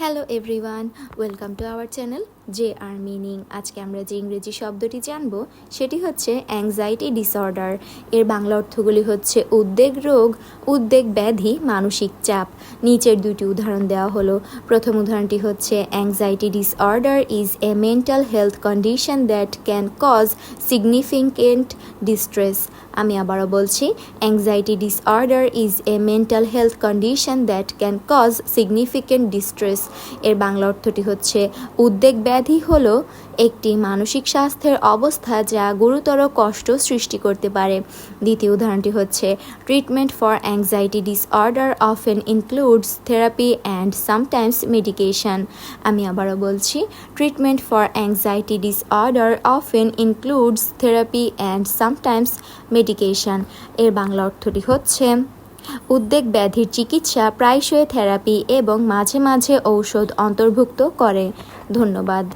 Hello everyone welcome to our channel J R meaning আজকে আমরা যে ইংরেজি শব্দটি জানব, সেটি হচ্ছে অ্যাংজাইটি ডিসঅর্ডার এর বাংলা অর্থগুলি হচ্ছে উদ্বেগ রোগ, উদ্বেগ ব্যাধি, মানসিক চাপ। নিচের দুটি উদাহরণ দেওয়া হলো। প্রথম উদাহরণটি হচ্ছে anxiety disorder is a mental health condition that can cause significant distress আমি আবারও বলছি anxiety disorder is a mental health condition that can cause significant distress এর বাংলা অর্থটি হচ্ছে, উদ্বেগ ব্যাধি হল একটি মানসিক স্বাস্থ্যের অবস্থা যা গুরুতর কষ্ট সৃষ্টি করতে পারে। দ্বিতীয় উদাহরণটি হচ্ছে treatment for anxiety disorder often includes therapy and sometimes medication আমি আবারও বলছি treatment for anxiety disorder often includes therapy and sometimes medication এর বাংলা অর্থটি হচ্ছে উদ্বেগ ব্যাধির চিকিৎসা প্রায়শই থেরাপি এবং মাঝে মাঝে ঔষধ অন্তর্ভুক্ত করে। ধন্যবাদ।